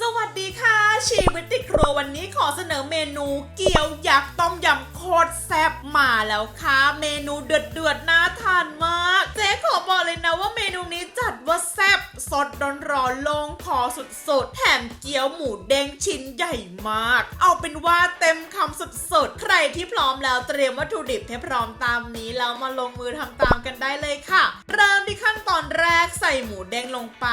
สวัสดีค่ะชีวิตติดครัววันนี้ขอเสนอเมนูเกี๊ยวยักษ์ต้มยำโคตรแซ่บมาแล้วค่ะ เมนูเดือดเดือดๆน่าทานมากเจ๊ขอบอกเลยนะว่าเมนูนี้จัดว่าแซ่บสดร้อนๆลงคอสุดๆแถมเกี๊ยวหมูเด้งชิ้นใหญ่มาก เอาเป็นว่าเต็มคำสุดๆใครที่พร้อมแล้วเตรียมวัตถุดิบให้พร้อมตามนี้แล้วมาลงมือทำตามกันได้เลยค่ะ เริ่มที่ขั้นตอนแรกใส่หมูเด้งลงไป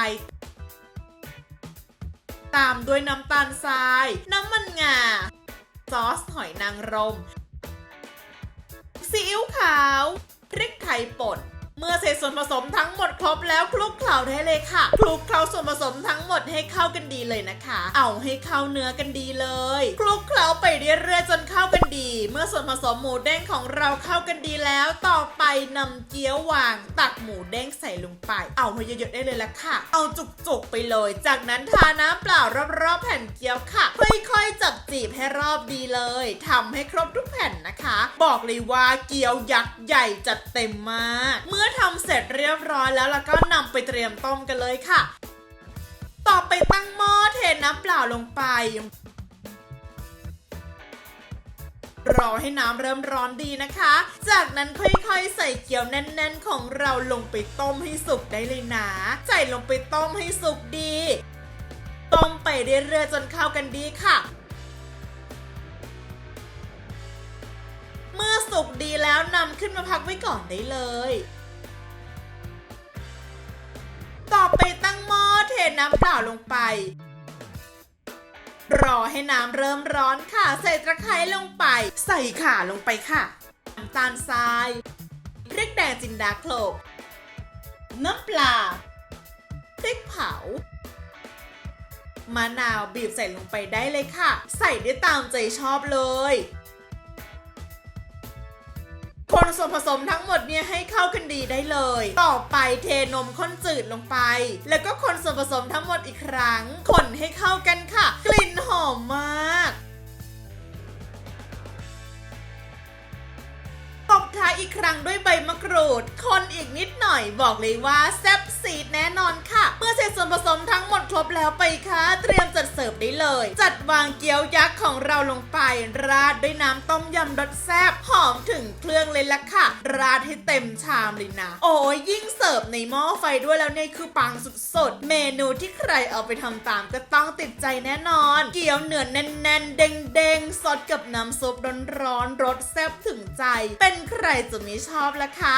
ตามด้วยน้ำตาลทราย น้ำมันงา ซอสหอยนางรม ซีอิ๊วขาว พริกไทยป่นเมื่อเศษส่วนผสมทั้งหมดครบแล้วคลุกเคล้าได้เลยค่ะ คลุกเคล้าส่วนผสมทั้งหมดให้เข้ากันดีเลยนะคะ เอาให้เข้าเนื้อกันดีเลย คลุกเคล้าไปเรื่อยๆจนเข้ากัน ดี เมื่อส่วนผสมหมูเด้งของเราเข้ากันดีแล้ว ต่อไปนำเกี๊ยววางตักหมูเด้งใส่ลงไป เอาให้เยอะๆได้เลยละค่ะ เอาจุกๆไปเลย จากนั้นทาน้ำเปล่ารอบๆแผ่นเกี๊ยวค่ะ ค่อยๆจับจีบให้รอบดีเลยทำให้ครบทุกแผ่นนะคะ บอกเลยว่าเกี๊ยวยักษ์ใหญ่จัดเต็มมาก เมื่อทำเสร็จเรียบร้อยแล้วแล้วก็นำไปเตรียมต้มกันเลยค่ะ ต่อไปตั้งหม้อเทน้ำเปล่าลงไป รอให้น้ำเริ่มร้อนดีนะคะ จากนั้นค่อยๆ ใส่เกี๊ยวแน่น ๆ ของเราลงไปต้มให้สุกได้เลยนะ ใส่ลงไปต้มให้สุกดี ต้มไปเรื่อยๆจนเข้ากันดีค่ะ เมื่อสุกดีแล้วนำขึ้นมาพักไว้ก่อนได้เลย ต่อไปตั้งหม้อเทน้ำเปล่าลงไป รอให้น้ำเริ่มร้อนค่ะ ใส่ตะไคร้ลงไป ใส่ข่าลงไปค่ะน้ำตาลทรายพริกแดงจินดาโคลกน้ำปลาพริกเผามะนาวบีบใส่ลงไปได้เลยค่ะ ใส่ได้ตามใจชอบเลย คนส่วนผสมทั้งหมดเนี่ยให้เข้ากันดีได้เลย ต่อไปเทนมข้นจืดลงไป แล้วก็คนส่วนผสมทั้งหมดอีกครั้ง คนให้เข้ากันค่ะ กลิ่นห อีกครั้งด้วยใบมะกรูด คนอีกนิดหน่อยบอกเลยว่าแซ่บซีดแน่นอนค่ะ เมื่อเสร็จส่วนผสมท ครบแล้วไปค่ะเตรียมจัดเสิร์ฟได้เลย จัดวางเกี๊ยวยักษ์ของเราลงไป ราดด้วยน้ำต้มยำรสแซ่บหอมถึงเครื่องเลยล่ะค่ะ ราดให้เต็มชามเลยนะ โอ้ยยิ่งเสิร์ฟในหม้อไฟด้วยแล้วเนี่ยคือปังสุดๆ เมนูที่ใครเอาไปทำตามก็ต้องติดใจแน่นอน เกี๊ยวเนื้อแน่นๆเด้งๆสดกับน้ำซุปร้อนๆรสแซ่บถึงใจ เป็นใครจะไม่ชอบล่ะคะ